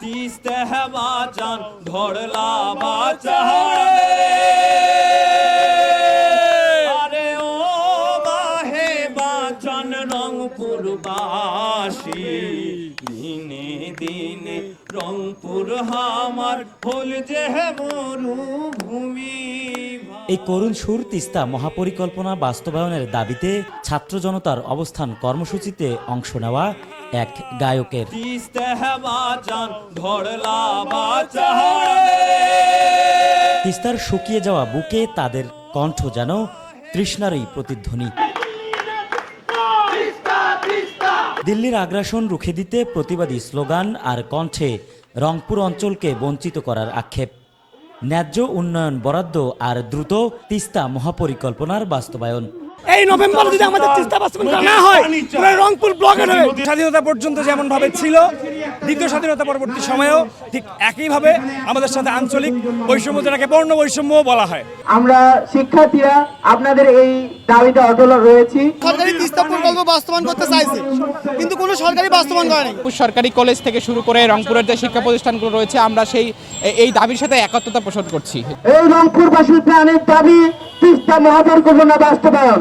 तीसते है बाचन धोड़ला बाचा আরে ও বাহে বাচন রংপুর বাসী দিনে দিনে রংপুর হামার হল যে মরুভূমি এই করুণ সুর তিস্তা মহাপরিকল্পনা বাস্তবায়নের দাবিতে ছাত্র জনতার অবস্থান কর্মসূচিতে অংশ নেওয়া এক গায়কের। তিস্তার শুকিয়ে যাওয়া বুকে তাদের কণ্ঠ যেন তৃষ্ণারই প্রতিধ্বনি। দিল্লির আগ্রাসন রুখে দিতে প্রতিবাদী স্লোগান আর কণ্ঠে রংপুর অঞ্চলকে বঞ্চিত করার আক্ষেপ। ন্যায্য উন্নয়ন বরাদ্দ আর দ্রুত তিস্তা মহাপরিকল্পনার বাস্তবায়ন। এই নভেম্বর যদি আমাদের তিস্তা বাস্তবায়ন করা না হয় পুরো রংপুর ব্লকের হবে স্বাধীনতা পর্যন্ত যেমন ভাবে ছিল দ্বিতীয় স্বাধীনতা পরবর্তী সময়েও ঠিক একইভাবে আমাদের সাথে আঞ্চলিক বৈষম্য যেটাকে বর্ণ বৈষম্যও বলা হয়। আমরা শিক্ষার্থীরা আপনাদের এই দাবিতে অটল রয়েছি। সরকারি তিস্তা প্রকল্প বাস্তবায়ন করতে চাইছে কিন্তু কোনো সরকারি বাস্তবায়ন করেনি। সরকারি কলেজ থেকে শুরু করে রংপুরের যে শিক্ষা প্রতিষ্ঠানগুলো রয়েছে আমরা সেই এই দাবির সাথে একাত্মতা পোষণ করছি। এই রংপুরবাসীর প্রাণের দাবি তিস্তা মহাপরিকল্পনা বাস্তবায়ন।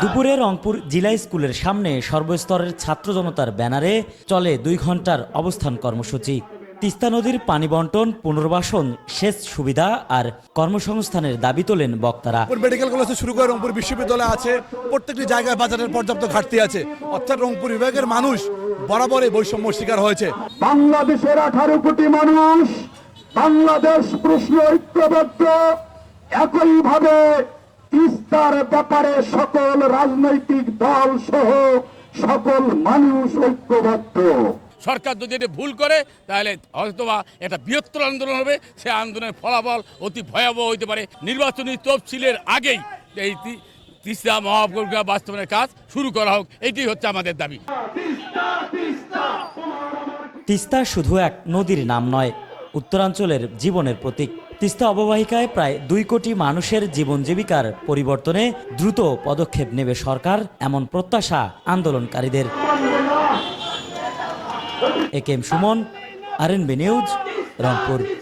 দুপুরে রংপুর জেলা স্কুলের সামনে সর্বস্তরের ছাত্র জনতার ব্যানারে চলে দুই ঘণ্টার অবস্থান কর্মসূচি। তিস্তা নদীর পানি বন্টন পুনর্বাসন সেচ সুবিধা আর কর্মসংস্থানের দাবি তোলেন বক্তারা। মেডিকেল কলেজ থেকে শুরু করে রংপুর বিশ্ববিদ্যালয় আছে প্রত্যেকটি জায়গায় বাজারের পর্যাপ্ত ঘাটতি আছে। অর্থাৎ রংপুর বিভাগের মানুষ বরাবরই বৈষম্য শিকার হয়েছে। বাংলাদেশের আঠারো কোটি মানুষ বাংলাদেশ প্রশ্ন ঐক্যবদ্ধ। একইভাবে তিস্তার ব্যাপারে সকল রাজনৈতিক দল সহ সকল মানুষ ঐক্যবদ্ধ। সরকার যদি এটা ভুল করে তাহলে হয়তোবা একটা বৃহত্তর আন্দোলন হবে। সে আন্দোলনের ফলাফল অতি ভয়াবহ হইতে পারে। নির্বাচনী তফসিলের আগেই এই তিস্তা মহাপ্রজ্ঞা বাস্তবায়নের কাজ শুরু করা হোক। এটি হচ্ছে আমাদের দাবি। তিস্তা শুধু এক নদীর নাম নয় উত্তরাঞ্চলের জীবনের প্রতীক। তিস্তা অববাহিকায় প্রায় দুই কোটি মানুষের জীবন জীবিকার পরিবর্তনে দ্রুত পদক্ষেপ নেবে সরকার, এমন প্রত্যাশা আন্দোলনকারীদের। A K M Suman, R news, Rangpur.